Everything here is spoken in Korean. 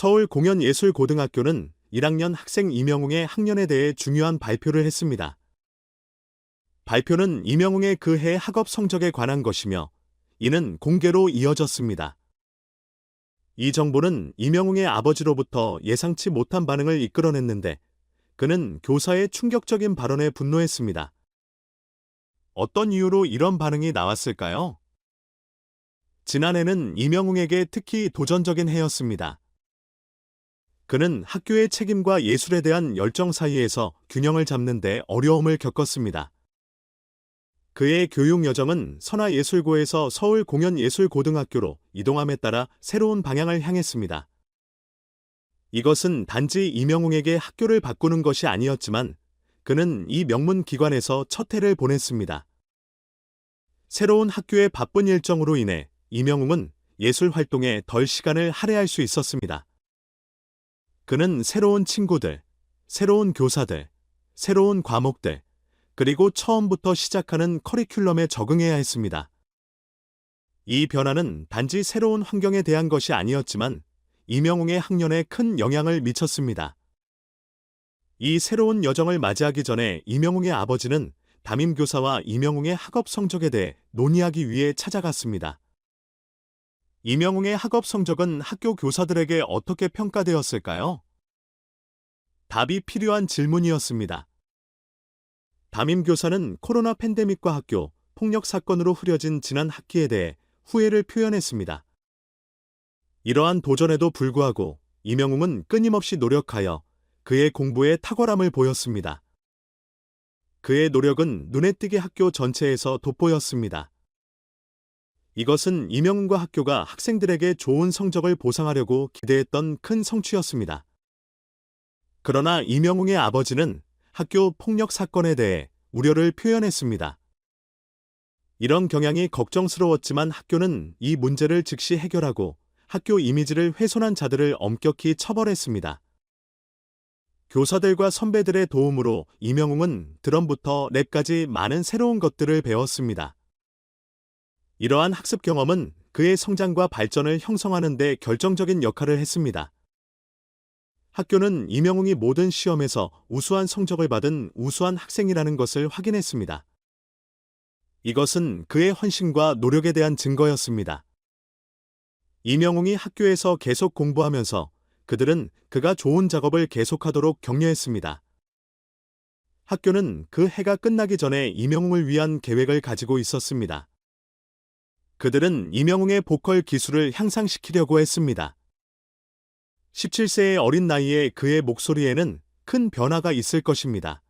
서울 공연예술고등학교는 1학년 학생 이명웅의 학년에 대해 중요한 발표를 했습니다. 발표는 이명웅의 그 해 학업 성적에 관한 것이며 이는 공개로 이어졌습니다. 이 정보는 이명웅의 아버지로부터 예상치 못한 반응을 이끌어냈는데 그는 교사의 충격적인 발언에 분노했습니다. 어떤 이유로 이런 반응이 나왔을까요? 지난해는 이명웅에게 특히 도전적인 해였습니다. 그는 학교의 책임과 예술에 대한 열정 사이에서 균형을 잡는 데 어려움을 겪었습니다. 그의 교육 여정은 선화예술고에서 서울공연예술고등학교로 이동함에 따라 새로운 방향을 향했습니다. 이것은 단지 이명웅에게 학교를 바꾸는 것이 아니었지만 그는 이 명문 기관에서 첫 해를 보냈습니다. 새로운 학교의 바쁜 일정으로 인해 이명웅은 예술 활동에 덜 시간을 할애할 수 있었습니다. 그는 새로운 친구들, 새로운 교사들, 새로운 과목들, 그리고 처음부터 시작하는 커리큘럼에 적응해야 했습니다. 이 변화는 단지 새로운 환경에 대한 것이 아니었지만 이명웅의 학년에 큰 영향을 미쳤습니다. 이 새로운 여정을 맞이하기 전에 이명웅의 아버지는 담임교사와 이명웅의 학업 성적에 대해 논의하기 위해 찾아갔습니다. 이명웅의 학업 성적은 학교 교사들에게 어떻게 평가되었을까요? 답이 필요한 질문이었습니다. 담임 교사는 코로나 팬데믹과 학교 폭력 사건으로 흐려진 지난 학기에 대해 후회를 표현했습니다. 이러한 도전에도 불구하고 이명웅은 끊임없이 노력하여 그의 공부에 탁월함을 보였습니다. 그의 노력은 눈에 띄게 학교 전체에서 돋보였습니다. 이것은 이명웅과 학교가 학생들에게 좋은 성적을 보상하려고 기대했던 큰 성취였습니다. 그러나 이명웅의 아버지는 학교 폭력 사건에 대해 우려를 표현했습니다. 이런 경향이 걱정스러웠지만 학교는 이 문제를 즉시 해결하고 학교 이미지를 훼손한 자들을 엄격히 처벌했습니다. 교사들과 선배들의 도움으로 이명웅은 드럼부터 랩까지 많은 새로운 것들을 배웠습니다. 이러한 학습 경험은 그의 성장과 발전을 형성하는 데 결정적인 역할을 했습니다. 학교는 이명웅이 모든 시험에서 우수한 성적을 받은 우수한 학생이라는 것을 확인했습니다. 이것은 그의 헌신과 노력에 대한 증거였습니다. 이명웅이 학교에서 계속 공부하면서 그들은 그가 좋은 작업을 계속하도록 격려했습니다. 학교는 그 해가 끝나기 전에 이명웅을 위한 계획을 가지고 있었습니다. 그들은 이명웅의 보컬 기술을 향상시키려고 했습니다. 17세의 어린 나이에 그의 목소리에는 큰 변화가 있을 것입니다.